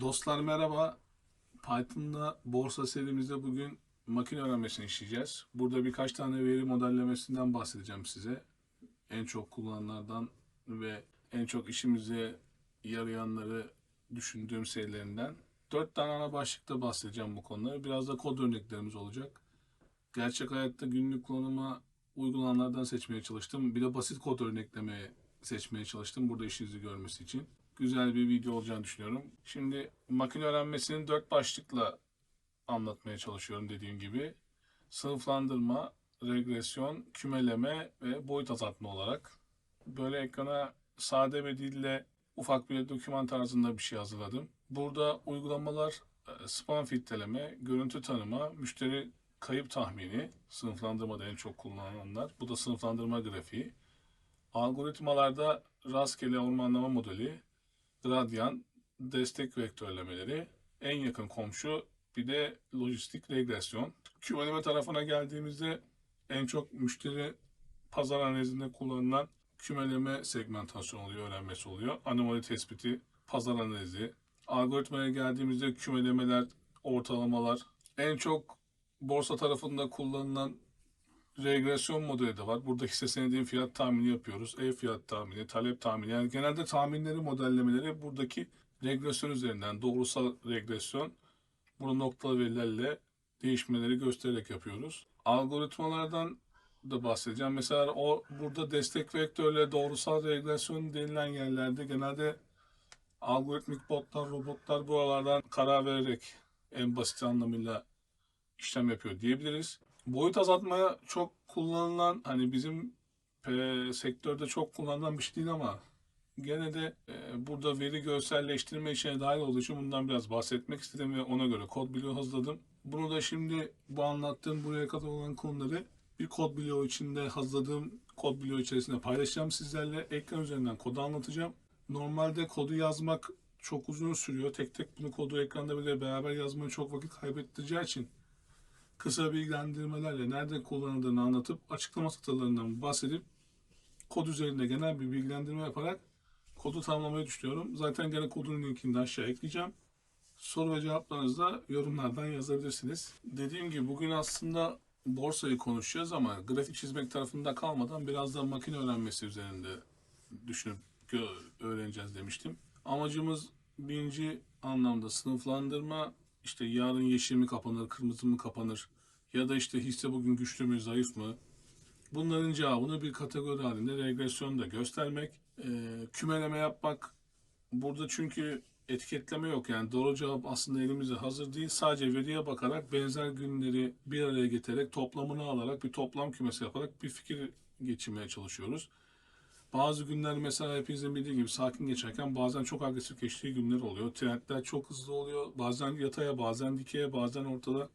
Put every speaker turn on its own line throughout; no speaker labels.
Dostlar merhaba. Python'da borsa serimizde bugün makine öğrenmesini işleyeceğiz. Burada birkaç tane veri modellemesinden bahsedeceğim size. En çok kullanılanlardan ve en çok işimize yarayanları düşündüğüm serilerinden. Dört tane ana başlıkta bahsedeceğim bu konuları. Biraz da kod örneklerimiz olacak. Gerçek hayatta günlük kullanıma uygulananlardan seçmeye çalıştım. Bir de basit kod örneklemeye seçmeye çalıştım burada işinizi görmesi için. Güzel bir video olacağını düşünüyorum. Şimdi makine öğrenmesini dört başlıkla anlatmaya çalışıyorum dediğim gibi. Sınıflandırma, regresyon, kümeleme ve boyut azaltma olarak. Böyle ekrana sade bir dille ufak bir doküman tarzında bir şey hazırladım. Burada uygulamalar e, spam filtreleme, görüntü tanıma, müşteri kayıp tahmini, sınıflandırmada en çok kullanılanlar. Bu da sınıflandırma grafiği. Algoritmalarda rastgele ormanlama modeli, gradyan, destek vektörlemeleri, en yakın komşu, bir de lojistik regresyon. Kümeleme tarafına geldiğimizde en çok müşteri pazar analizinde kullanılan kümeleme segmentasyon oluyor, öğrenmesi oluyor. Anomali tespiti, pazar analizi. Algoritmaya geldiğimizde kümelemeler, ortalamalar. En çok borsa tarafında kullanılan regresyon modeli de var. Burada hisse senedinin fiyat tahmini yapıyoruz. Ev fiyat tahmini, talep tahmini. Yani genelde tahminleri, modellemeleri buradaki regresyon üzerinden, doğrusal regresyon. Bunu noktalı verilerle değişmeleri göstererek yapıyoruz. Algoritmalardan da bahsedeceğim. Mesela o burada destek vektörle doğrusal regresyon denilen yerlerde genelde algoritmik botlar, robotlar buralardan karar vererek en basit anlamıyla işlem yapıyor diyebiliriz. Boyut azaltmaya çok kullanılan hani bizim e, sektörde çok kullanılan bir şey değil ama gene de e, burada veri görselleştirme işine dahil olduğu için bundan biraz bahsetmek istedim ve ona göre kod bloğu hazırladım. Bunu da şimdi bu anlattığım buraya kadar olan konuları bir kod bloğu içinde hazırladığım kod bloğu içerisinde paylaşacağım sizlerle. Ekran üzerinden kodu anlatacağım. Normalde kodu yazmak çok uzun sürüyor. Tek tek bunu kodu ekranda bile beraber yazmayı çok vakit kaybettireceği için kısa bilgilendirmelerle nerede kullanıldığını anlatıp açıklama satırlarından bahsedip kod üzerinde genel bir bilgilendirme yaparak kodu tamamlamayı düşünüyorum. Zaten gene kodun linkini de aşağı ekleyeceğim. Soru ve cevaplarınızı da yorumlardan yazabilirsiniz. Dediğim gibi bugün aslında borsayı konuşacağız ama grafik çizmek tarafında kalmadan biraz da makine öğrenmesi üzerinde düşünüp öğreneceğiz demiştim. Amacımız birinci anlamda sınıflandırma işte yarın yeşil mi kapanır, kırmızı mı kapanır ya da işte hisse bugün güçlü mü, zayıf mı? Bunların cevabını bir kategori halinde regresyonda göstermek, eee, kümeleme yapmak. Burada çünkü etiketleme yok yani doğru cevap aslında elimizde hazır değil. Sadece veriye bakarak benzer günleri bir araya getirerek toplamını alarak bir toplam kümesi yaparak bir fikir geçirmeye çalışıyoruz. Bazı günler mesela hepinizin bildiği gibi sakin geçerken bazen çok agresif geçtiği günler oluyor. Trendler çok hızlı oluyor. Bazen yataya, bazen dikeye, bazen ortada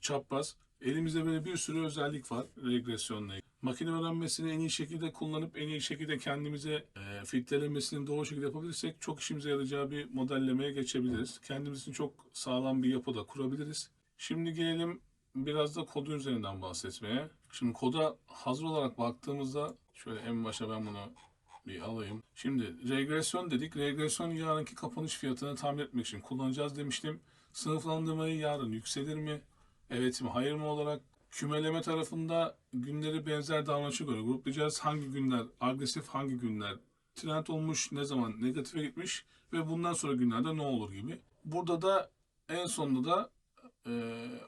çapraz. Elimizde böyle bir sürü özellik var regresyonla ilgili. Makine öğrenmesini en iyi şekilde kullanıp en iyi şekilde kendimize e, filtrelemesini doğru şekilde yapabilirsek çok işimize yarayacağı bir modellemeye geçebiliriz. Kendimiz için çok sağlam bir yapı da kurabiliriz. Şimdi gelelim biraz da kodun üzerinden bahsetmeye. Şimdi koda hazır olarak baktığımızda şöyle en başa ben bunu bir alayım. Şimdi regresyon dedik. Regresyon yarınki kapanış fiyatını tahmin etmek için kullanacağız demiştim. Sınıflandırmayı yarın yükselir mi? Evet mi hayır mı olarak kümeleme tarafında günleri benzer davranışa göre gruplayacağız. Hangi günler agresif, hangi günler trend olmuş, ne zaman negatife gitmiş ve bundan sonra günlerde ne olur gibi. Burada da en sonunda da e,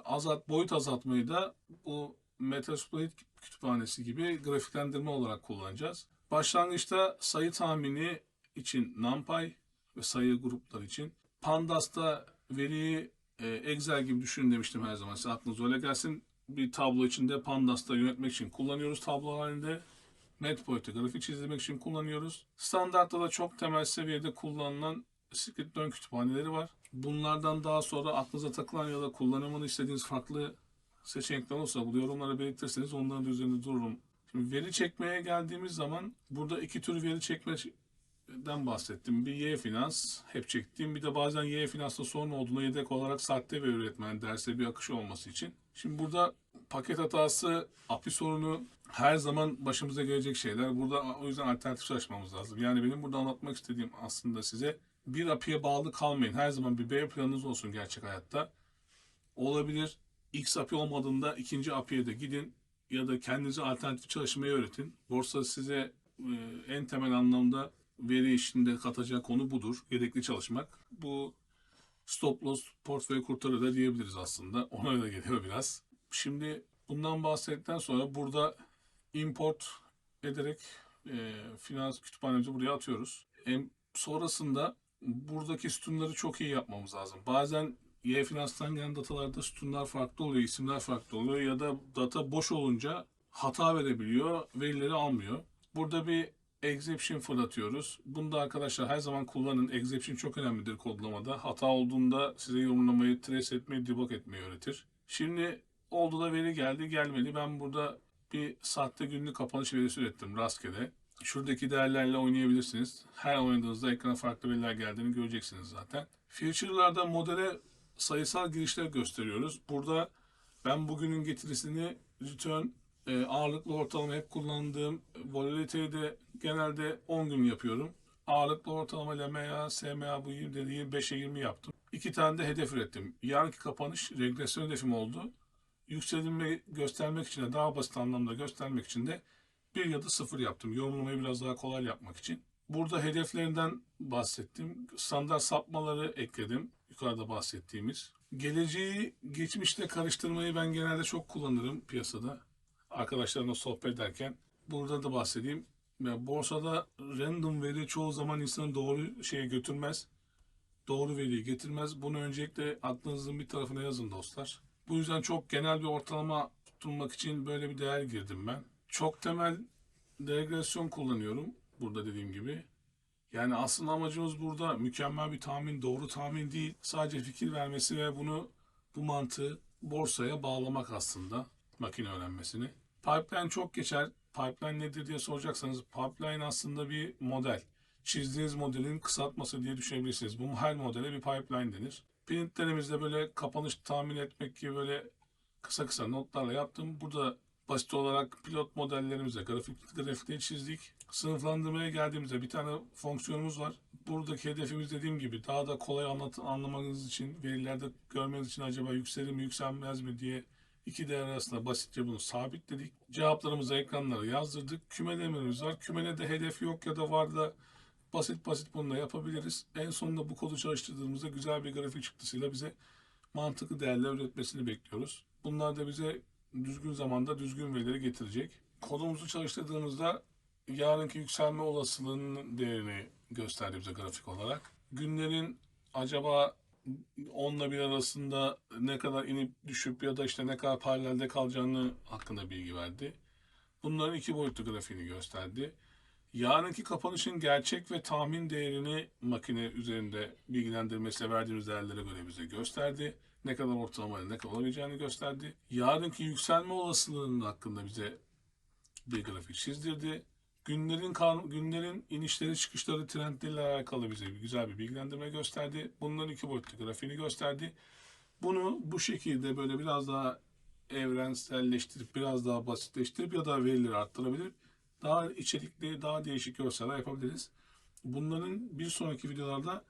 azalt boyut azaltmayı da bu Metasploit kütüphanesi gibi grafiklendirme olarak kullanacağız. Başlangıçta sayı tahmini için NumPy ve sayı grupları için Pandas'ta veriyi e, Excel gibi düşünün demiştim her zaman. Size aklınıza öyle gelsin. Bir tablo içinde Pandas'ta yönetmek için kullanıyoruz tablo halinde. Netpoint'te grafik çizmek için kullanıyoruz. Standartta da çok temel seviyede kullanılan scikit-learn kütüphaneleri var. Bunlardan daha sonra aklınıza takılan ya da kullanımını istediğiniz farklı seçenekler olursa bu yorumlara belirtirseniz onların da üzerinde dururum. Şimdi veri çekmeye geldiğimiz zaman burada iki tür veri çekmeden bahsettim. Bir Y finans hep çektiğim bir de bazen Y finansta sorun olduğunda yedek olarak sahte veri üretmen derse bir akışı olması için. Şimdi burada paket hatası, API sorunu her zaman başımıza gelecek şeyler. Burada o yüzden alternatif çalışmamız lazım. Yani benim burada anlatmak istediğim aslında size bir API'ye bağlı kalmayın. Her zaman bir B planınız olsun gerçek hayatta. Olabilir. X API olmadığında ikinci API'ye de gidin ya da kendinize alternatif çalışmayı öğretin. Borsa size e, en temel anlamda veri işinde katacak konu budur. Yedekli çalışmak. Bu stop loss portföy kurtarır da diyebiliriz aslında. Ona da geliyor biraz. Şimdi bundan bahsettikten sonra burada import ederek e, finans kütüphanemizi buraya atıyoruz. Em, sonrasında buradaki sütunları çok iyi yapmamız lazım. Bazen Y Finans'tan gelen datalarda sütunlar farklı oluyor, isimler farklı oluyor ya da data boş olunca hata verebiliyor, verileri almıyor. Burada bir exception fırlatıyoruz. Bunda arkadaşlar her zaman kullanın. Exception çok önemlidir kodlamada. Hata olduğunda size yorumlamayı, trace etmeyi, debug etmeyi öğretir. Şimdi oldu da veri geldi, gelmedi. Ben burada bir saatte günlük kapanış verisi ürettim rastgele. Şuradaki değerlerle oynayabilirsiniz. Her oynadığınızda ekrana farklı veriler geldiğini göreceksiniz zaten. Feature'larda modele sayısal girişler gösteriyoruz. Burada ben bugünün getirisini return e, ağırlıklı ortalama hep kullandığım volatiliteyi de genelde 10 gün yapıyorum. Ağırlıklı ortalama ile MA, SMA bu 20 dediği 5'e 20 yaptım. İki tane de hedef ürettim. Yarınki kapanış regresyon hedefim oldu. Yükselimi göstermek için de daha basit anlamda göstermek için de bir ya da sıfır yaptım. Yorumlamayı biraz daha kolay yapmak için. Burada hedeflerinden bahsettim. Standart sapmaları ekledim. Yukarıda bahsettiğimiz. Geleceği geçmişte karıştırmayı ben genelde çok kullanırım piyasada. Arkadaşlarımla sohbet ederken. Burada da bahsedeyim. Ya borsada random veri çoğu zaman insanı doğru şeye götürmez. Doğru veriyi getirmez. Bunu öncelikle aklınızın bir tarafına yazın dostlar. Bu yüzden çok genel bir ortalama tutturmak için böyle bir değer girdim ben. Çok temel regresyon kullanıyorum. Burada dediğim gibi. Yani aslında amacımız burada mükemmel bir tahmin, doğru tahmin değil. Sadece fikir vermesi ve bunu bu mantığı borsaya bağlamak aslında makine öğrenmesini. Pipeline çok geçer. Pipeline nedir diye soracaksanız pipeline aslında bir model. Çizdiğiniz modelin kısaltması diye düşünebilirsiniz. Bu her modele bir pipeline denir. Printlerimizde böyle kapanış tahmin etmek gibi böyle kısa kısa notlarla yaptım. Burada basit olarak pilot modellerimizle grafik grafikleri çizdik. Sınıflandırmaya geldiğimizde bir tane fonksiyonumuz var. Buradaki hedefimiz dediğim gibi daha da kolay anlat anlamanız için, verilerde görmeniz için acaba yükselir mi yükselmez mi diye iki değer arasında basitçe bunu sabitledik. Cevaplarımızı ekranlara yazdırdık. Kümelememiz var. Kümede hedef yok ya da var da basit basit bunu da yapabiliriz. En sonunda bu kodu çalıştırdığımızda güzel bir grafik çıktısıyla bize mantıklı değerler üretmesini bekliyoruz. Bunlar da bize düzgün zamanda düzgün verileri getirecek. Kodumuzu çalıştırdığımızda yarınki yükselme olasılığının değerini gösterdi bize grafik olarak. Günlerin acaba 10 ile 1 arasında ne kadar inip düşüp ya da işte ne kadar paralelde kalacağını hakkında bilgi verdi. Bunların iki boyutlu grafiğini gösterdi. Yarınki kapanışın gerçek ve tahmin değerini makine üzerinde bilgilendirmesiyle verdiğimiz değerlere göre bize gösterdi. Ne kadar ortalamayla ne kadar olabileceğini gösterdi. Yarınki yükselme olasılığının hakkında bize bir grafik çizdirdi. Günlerin kan- günlerin inişleri çıkışları trendleriyle alakalı bize bir güzel bir bilgilendirme gösterdi. Bunların iki boyutlu grafiğini gösterdi. Bunu bu şekilde böyle biraz daha evrenselleştirip biraz daha basitleştirip ya da verileri arttırabilir. Daha içerikli, daha değişik görseller yapabiliriz. Bunların bir sonraki videolarda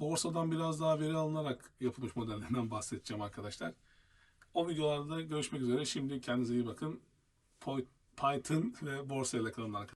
borsadan biraz daha veri alınarak yapılmış modellerinden bahsedeceğim arkadaşlar. O videolarda görüşmek üzere. Şimdi kendinize iyi bakın. Python ve borsa ile kalın arkadaşlar.